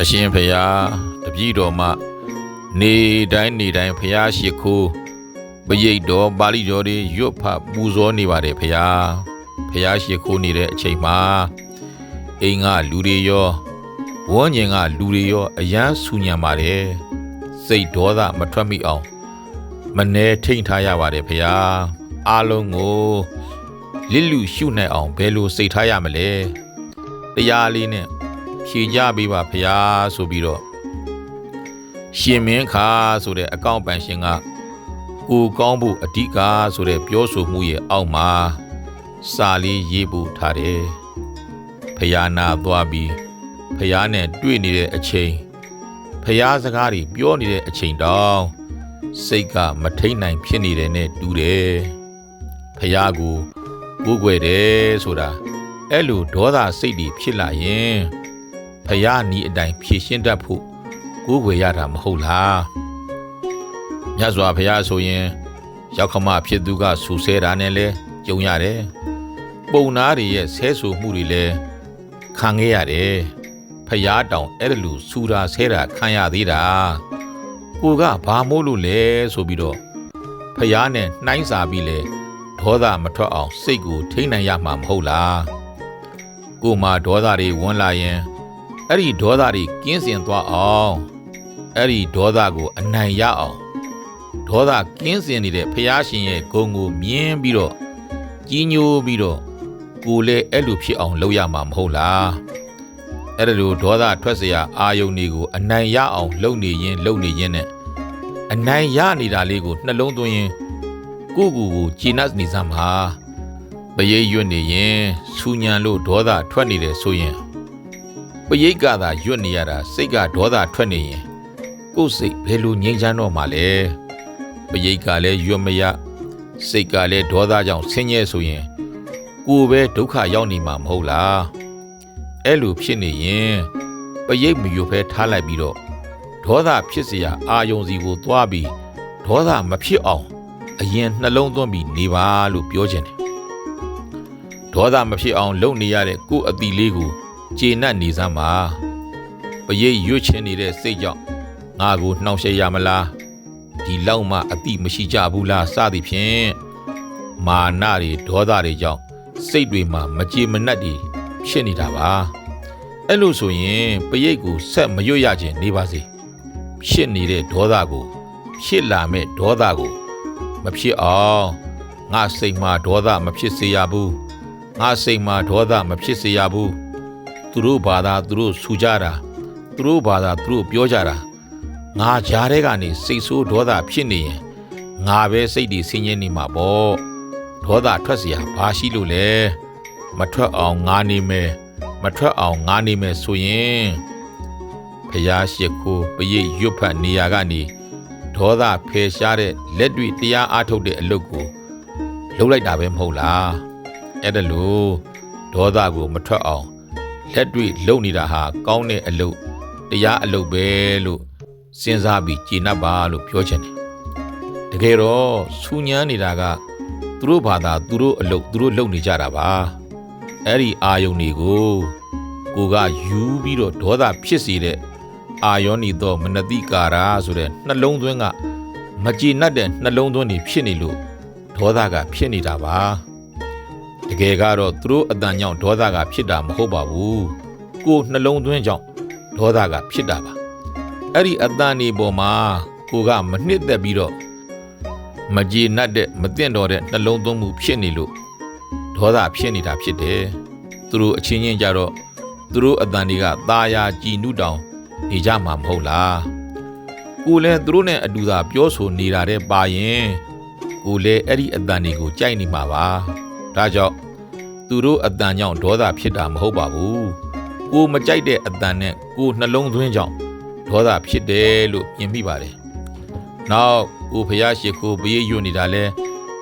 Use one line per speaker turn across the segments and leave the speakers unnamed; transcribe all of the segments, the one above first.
အရှင်ဖျားတပည့်တော်မှနေတိုင်းနေတိုင်းဖျားရှိခိုးပရိတ်တော်ပါဠိတော်တွေရွတ်ဖတ်ပူဇော်နေပါတယ်ဖျားဖျားရှိခိုးနေတဲ့အချိန်မှာအိမ်ကလူတွေရောဝန်းကျင်ကလူတွေရောအယမ်းဆူညံပါတယ်စိတ်ဒေါသမထွက်မိအောင် မနှဲထိန်ထားရပါတယ်ဖျားအားလုံးကိုလစ်လူရှုနိုင်အောင်ဘယ်လိုစိတ်ထားရမလဲတရားလေးနဲ့ ဖြေကြပေးပါဖရာဆိုပြီးတော့ရှင်မင်းခါဆိုတဲ့အကောင့်ပန်ရှင်ကကိုကောင်းဖို့အဓိကဆိုတဲ့ပြောဆိုမှုရဲ့အောက်မှာစာလေးရေးဖို့ထားတယ်ဖရာနာသွားပြီးဖရာနဲ့တွေ့နေတဲ့အချိန်ဖရာစကားတွေပြောနေတဲ့အချိန်တောင်စိတ်ကမထိန်နိုင်ဖြစ်နေတယ်နဲ့တူတယ်ဖရာကိုကိုးကွယ်တယ်ဆိုတာအဲ့လိုဒေါသစိတ်တွေဖြစ်လာရင် ဖယားနီးအတိုင်းဖြည့်ရှင်းတတ်ဖို့ကိုးကွယ်ရတာမဟုတ်လားမြတ်စွာဘုရားဆိုရင်ရောက်ခမဖြစ်သူကဆူဆဲတာနဲ့လဲကြုံရတယ်ပုံနာတွေရဲ့ဆဲဆူမှုတွေလဲခံခဲ့ရတယ်ဖယားတောင်အဲ့ဒါလူဆူတာဆဲတာခံရသေးတာကိုကဘာမို့လို့လဲဆိုပြီးတော့ဖယားနဲ့နှိုင်းစာပြီးလဲဒေါသမထွက်အောင်စိတ်ကိုထိန်းနိုင်ရမှာမဟုတ်လားကိုမှဒေါသတွေဝင်လာရင် အဲ့ဒီဒေါသတွေကင်းစင်သွားအောင်အဲ့ဒီဒေါသကိုအနိုင်ရအောင်ဒေါသကင်းစင်နေတဲ့ဖះရှင်ရဲ့ဂုံကိုမြင်ပြီးတော့ကြီးညိုပြီးတော့ကိုယ်လည်းအဲ့လိုဖြစ်အောင်လုပ်ရမှာမဟုတ်လားအဲ့ဒါလိုဒေါသထွက်เสียအာယုန်တွေကိုအနိုင်ရအောင်လုပ်နေရင်လုပ်နေရင်နဲ့အနိုင်ရနေတာလေးကိုနှလုံးသွင်းရင်ကိုယ့်ကိုယ်ကိုကြည်နပ်နေစမ်းပါပရိတ်ရွတ်နေရင်ဆူညံလို့ဒေါသထွက်နေတယ်ဆိုရင် ပရိတ်ကသာရွတ်နေရတာစိတ်ကဒေါသထွက်နေရင်ကိုယ်စိတ်ဘယ်လိုငြိမ်းချမ်းတော့မှလဲပရိတ်ကလည်းရွတ်မရစိတ်ကလည်းဒေါသကြောင့်ဆင်းရဲဆိုရင်ကိုယ်ပဲဒုက္ခရောက်နေမှာမဟုတ်လားအဲ့လိုဖြစ်နေရင်ပရိတ်မရွတ်ဖဲထားလိုက်ပြီးတော့ဒေါသဖြစ်เสียအာယုံစီကိုသွားပြီးဒေါသမဖြစ်အောင်အရင်နှလုံးသွင်းပြီးနေပါလို့ပြောချင်တယ်ဒေါသမဖြစ်အောင်လုပ်နေရတဲ့ကိုယ့်အတိလေးကို ကျေနပ်နေစမ်းပါပရိတ်ရွတ်ချင်နေတဲ့စိတ်ကြောင့်ငါကိုနှောင့်ယှက်ရမလားဒီလောက်မှအတိမရှိကြဘူးလားစသည်ဖြင့်မာနတွေဒေါသတွေကြောင့်စိတ်တွေမှာမကြေမနက်တွေဖြစ်နေတာပါအဲ့လိုဆိုရင်ပရိတ်ကိုဆက်မရွတ်ရခြင်းနေပါစေဖြစ်နေတဲ့ဒေါသကိုဖြစ်လာမဲ့ဒေါသကိုမဖြစ်အောင်ငါစိတ်မှာဒေါသမဖြစ်စေရဘူးငါစိတ်မှာဒေါသမဖြစ်စေရဘူး သူတို့ဘာသာသူတို့ဆူကြတာသူတို့ဘာသာသူတို့ပြောကြတာငါကြားတဲ့ကနေစိတ်ဆိုးဒေါသဖြစ်နေရင်ငါပဲစိတ်တွေဆင်းရဲနေမှာပေါ့ဒေါသထွက်เสียဘာရှိလို့လဲမထွက်အောင်ငါနေမယ်မထွက်အောင်ငါနေမယ်ဆိုရင်ဖျားရှိခိုးပရိတ်ရွတ်ဖတ်နေရကနေဒေါသဖယ်ရှားတဲ့လက်တွေ့တရားအားထုတ်တဲ့အလုပ်ကိုလုပ်လိုက်တာပဲမဟုတ်လားအဲ့ဒါလို့ဒေါသကိုမထွက်အောင် လက်တွေ့လုပ်နေတာဟာကောင်းတဲ့အလုပ်တရားအလုပ်ပဲလို့စဉ်းစားပြီးကြည်နပ်ပါလို့ပြောချင်တယ်။တကယ်တော့ဆူညမ်းနေတာကသူတို့ဘာသာသူတို့အလုပ်သူတို့လုပ်နေကြတာပါ။အဲ့ဒီအာယုန်တွေကိုကိုကယူပြီးတော့ဒေါသဖြစ်စေတဲ့အာယောနီတော့မနတိကာရာဆိုတဲ့နှလုံးသွင်းကမကြည်နပ်တဲ့နှလုံးသွင်းတွေဖြစ်နေလို့ဒေါသကဖြစ်နေတာပါ။ တကယ်ကတော့သူတို့အတန်ကြောင့်ဒေါသကဖြစ်တာမဟုတ်ပါဘူး။ကိုယ်နှလုံးသွင်းကြောင့်ဒေါသကဖြစ်တာပါအဲ့ဒီအတန်ဒီပေါ်မှာကိုကမနှစ်သက်ပြီးတော့မကြေနပ်တဲ့မသင့်တော်တဲ့နှလုံးသွင်းမှုဖြစ်နေလို့ဒေါသဖြစ်နေတာဖြစ်တယ်သူတို့အချင်းချင်းကြတော့သူတို့အတန်တွေကตาယာကြည်နုတောင်နေကြမှာမဟုတ်လားကိုလည်းသူတို့နဲ့အတူသာပြောဆိုနေတာတဲ့ပါရင်ကိုလည်းအဲ့ဒီအတန်တွေကိုကြိုက်နေမှာပါ ဒါကြောင့်သူတို့အတန်ကြောင့်ဒေါသဖြစ်တာမဟုတ်ပါဘူးကိုမကြိုက်တဲ့အတန်နဲ့ကိုနှလုံးသွင်းကြောင့်ဒေါသဖြစ်တယ်လို့မြင်မိပါတယ်။နောက်ကိုဖျားရှိခိုးပရိတ်ရွတ်နေတာလဲ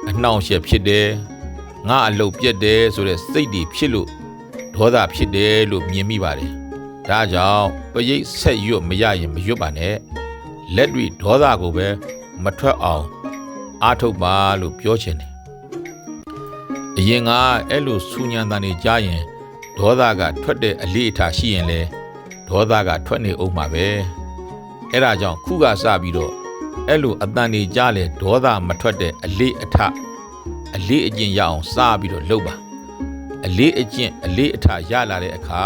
အနှောင့်အယှက်ဖြစ်တယ်။ငါအလုတ်ပြက်တယ်ဆိုတဲ့စိတ်တွေဖြစ်လို့ဒေါသဖြစ်တယ်လို့မြင်မိပါတယ်။ဒါကြောင့်ပရိတ်ဆက်ရွတ်မရရင်မရွတ်ပါနဲ့။လက်တွေဒေါသကိုပဲမထွက်အောင်အားထုတ်ပါလို့ပြောချင်တယ်။ အရင်ကအဲ့လိုစူညံတန်နေကြရင်ဒေါသကထွက်တဲ့အလေးအထားရှိရင်လေဒေါသကထွက်နေအောင်မှာပဲအဲ့ဒါကြောင့်ခုကစပြီးတော့အဲ့လိုအတန်နေကြလေဒေါသမထွက်တဲ့အလေးအထအလေးအကျင့်ရအောင်စပြီးတော့လုပ်ပါအလေးအကျင့်အလေးအထရလာတဲ့အခါ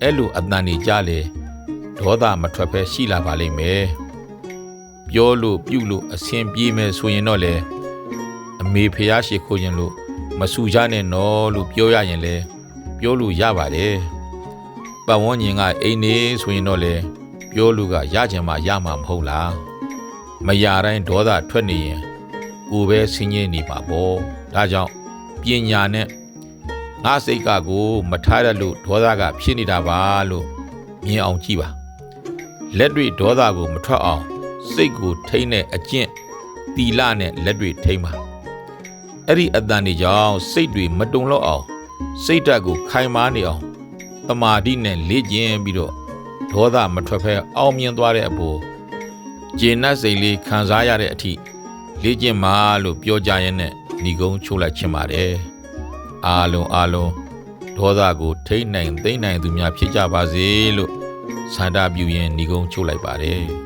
အဲ့လိုအတန်နေကြလေဒေါသမထွက်ဖဲရှိလာပါလိမ့်မယ်ပြောလို့ပြုလို့အဆင်ပြေမယ်ဆိုရင်တော့လေအမေဖះရှိခိုးခြင်းလို့ မဆူကြနဲ့နော်လို့ပြောရရင်လေပြောလို့ရပါတယ်ပတ်ဝန်းကျင်ကအိမ်နေဆိုရင်တော့လေပြောလို့ကရချင်မှရမှာမဟုတ်လားမရတိုင်းဒေါသထွက်နေရင်ကိုယ်ပဲဆင်းရဲနေပါပေါ့ဒါကြောင့်ပညာနဲ့ငါစိတ်ကကိုမထားရလို့ဒေါသကဖြစ်နေတာပါလို့မြင်အောင်ကြည့်ပါလက်တွေ့ဒေါသကိုမထွက်အောင်စိတ်ကိုထိန်းတဲ့အကျင့်တီလနဲ့လက်တွေ့ထိန်းပါ အဲ့ဒီအတန်တွေကြောင့်စိတ်တွေမတုံ့လောက်အောင် စိတ်ဓာတ်ကိုခိုင်မာနေအောင်တမာတိနဲ့လေ့ကျင့်ပြီးတော့ဒေါသမထွက်ဖဲအောင်မြင်သွားတဲ့အပေါ်ကျေနပ်စိတ်လေးခံစားရတဲ့အထိလေ့ကျင့်ပါလို့ပြောကြရင်နဲ့ညီကုန်းချိုးလိုက်ချင်ပါတယ်အားလုံးအားလုံးဒေါသကိုထိမ့်နိုင်သိမ့်နိုင်သူများဖြစ်ကြပါစေလို့ဆန္ဒပြုရင်းညီကုန်းချိုးလိုက်ပါတယ်